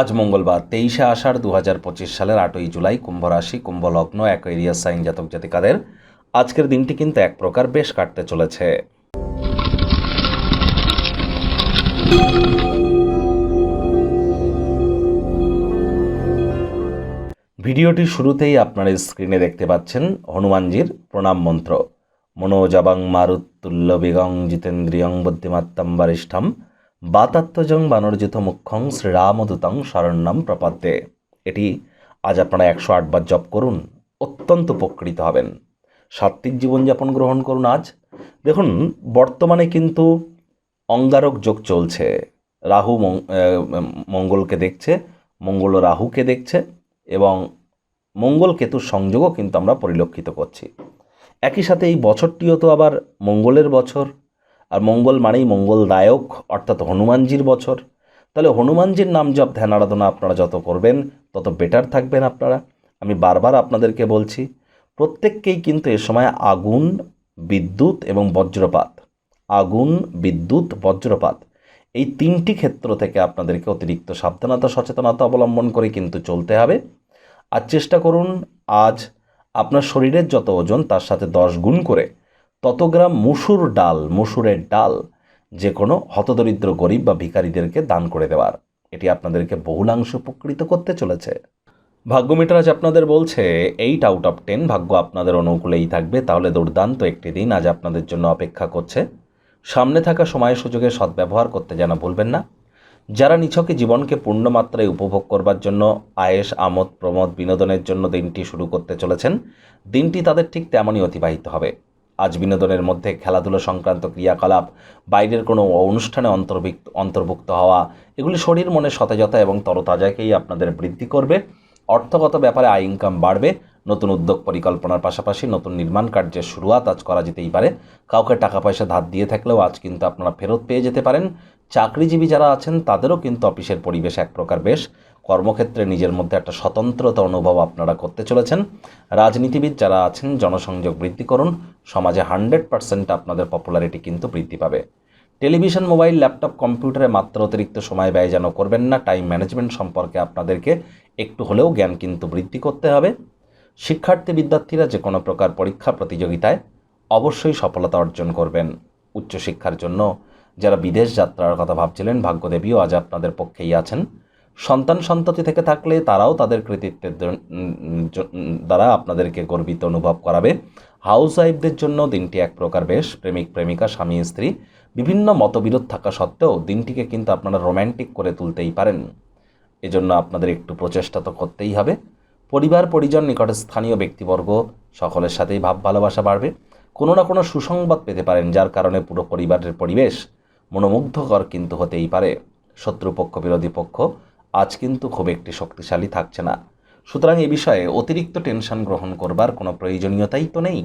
আজ মঙ্গলবার, তেইশে আষাঢ় দু হাজার পঁচিশ সালের আটই জুলাই, কুম্ভ রাশি কুম্ভ লগ্ন এক এরিয়া সাইন জাতক জাতিকাদের আজকের দিনটি কিন্তু এক প্রকার বেশ কাটতে চলেছে। ভিডিওটি শুরুতেই আপনারা স্ক্রিনে দেখতে পাচ্ছেন হনুমানজির প্রণাম মন্ত্র। মনোজাবাং মারুত্তুল্য বেগং জিতেন্দ্রিয়ং বুদ্ধিমাত্তম বরিষ্ঠম। বাতাত্মজং বানর্জিত মুখ্যং শ্রীরামদূতং শরণ্যম প্রপদ্যে। এটি আজ আপনারা একশো আটবার জপ করুন, অত্যন্ত উপকৃত হবেন। সাত্ত্বিক জীবনযাপন গ্রহণ করুন আজ। দেখুন, বর্তমানে কিন্তু অঙ্গারক যোগ চলছে। রাহু মঙ্গলকে দেখছে, মঙ্গল রাহুকে দেখছে এবং মঙ্গল কেতুর সংযোগও কিন্তু আমরা পরিলক্ষিত করছি। একই সাথে এই বছরটিও তো আবার মঙ্গলের বছর। আর মঙ্গল মানেই মঙ্গলদায়ক, অর্থাৎ হনুমানজির বছর। তাহলে হনুমানজির নাম জপ ধ্যান আরাধনা আপনারা যত করবেন, তত বেটার থাকবেন আপনারা। আমি বারবার আপনাদেরকে বলছি, প্রত্যেককেই কিন্তু এ সময় আগুন, বিদ্যুৎ এবং বজ্রপাত, আগুন, বিদ্যুৎ, বজ্রপাত, এই তিনটি ক্ষেত্র থেকে আপনাদেরকে অতিরিক্ত সাবধানতা, সচেতনতা অবলম্বন করে কিন্তু চলতে হবে। আর চেষ্টা করুন, আজ আপনার শরীরের যত ওজন, তার সাথে দশ গুণ করে তত গ্রাম মুসুর ডাল, মুসুরের ডাল যে কোনো হতদরিদ্র গরিব বা ভিখারিদেরকে দান করে দেওয়ার। এটি আপনাদেরকে বহুলাংশ উপকৃত করতে চলেছে। ভাগ্য মিটার আজ আপনাদের বলছে, এইট আউট অফ টেন ভাগ্য আপনাদের অনুকূলেই থাকবে। তাহলে দুর্দান্ত একটি দিন আজ আপনাদের জন্য অপেক্ষা করছে। সামনে থাকা সময় সুযোগে সদ্ব্যবহার করতে যেন ভুলবেন না। যারা নিছকে জীবনকে পূর্ণমাত্রায় উপভোগ করবার জন্য আয়েস, আমোদ, প্রমোদ, বিনোদনের জন্য দিনটি শুরু করতে চলেছেন, দিনটি তাদের ঠিক তেমনই অতিবাহিত হবে। আজ বিনোদনের মধ্যে খেলাধুলো সংক্রান্ত ক্রিয়াকলাপ, বাইরের কোনো অনুষ্ঠানে অন্তর্ভুক্ত অন্তর্ভুক্ত হওয়া, এগুলি শরীর মনে সতেজতা এবং তরতাজাকেই আপনাদের বৃদ্ধি করবে। অর্থগত ব্যাপারে আয় ইনকাম বাড়বে। নতুন উদ্যোগ পরিকল্পনার পাশাপাশি নতুন নির্মাণ কার্যের শুরুয়াত আজ করা যেতেই পারে। কাউকে টাকা পয়সা ধার দিয়ে থাকলেও আজ কিন্তু আপনারা ফেরত পেয়ে যেতে পারেন। চাকরিজীবী যারা আছেন, তাদেরও কিন্তু অফিসের পরিবেশ এক প্রকার বেশ। কর্মক্ষেত্রে নিজের মধ্যে একটা স্বতন্ত্রতা অনুভব আপনারা করতে চলেছেন। রাজনীতিবিদ যারা আছেন, জনসংযোগ বৃদ্ধি করুন। সমাজে হান্ড্রেড পার্সেন্ট আপনাদের পপুলারিটি কিন্তু বৃদ্ধি পাবে। টেলিভিশন, মোবাইল, ল্যাপটপ, কম্পিউটারে মাত্র অতিরিক্ত সময় ব্যয় যেন করবেন না, টাইম ম্যানেজমেন্ট সম্পর্কে আপনাদেরকে একটু হলেও জ্ঞান কিন্তু বৃদ্ধি করতে হবে। শিক্ষার্থী, বিদ্যার্থীরা যে কোনো প্রকার পরীক্ষা প্রতিযোগিতায় অবশ্যই সফলতা অর্জন করবেন। উচ্চশিক্ষার জন্য যারা বিদেশ যাত্রার কথা ভাবছিলেন, ভাগ্যদেবীও আজ আপনাদের পক্ষেই আছেন। সন্তান সন্ততি থেকে থাকলে তারাও তাদের কৃতিত্বের দ্বারা আপনাদেরকে গর্বিত অনুভব করাবে। হাউস ওয়াইফদের জন্য দিনটি এক প্রকার বেশ, প্রেমিক, প্রেমিকা, স্বামী, স্ত্রী, বিভিন্ন মতবিরোধ থাকা সত্ত্বেও দিনটিকে কিন্তু আপনারা রোম্যান্টিক করে তুলতেই পারেন। এজন্য আপনাদের একটু প্রচেষ্টা তো করতেই হবে। পরিবার, পরিজন, নিকটে স্থানীয় ব্যক্তিবর্গ, সকলের সাথেই ভাব ভালোবাসা বাড়বে। কোনো না কোনো সুসংবাদ পেতে পারেন, যার কারণে পুরো পরিবারের পরিবেশ মনোমুগ্ধকর কিন্তু হতেই পারে। শত্রুপক্ষ, বিরোধী পক্ষ আজ কিন্তু খুব একটি শক্তিশালী থাকছে না। সুতরাং এ বিষয়ে অতিরিক্ত টেনশন গ্রহণ করবার কোনো প্রয়োজনীয়তাই তো নেই।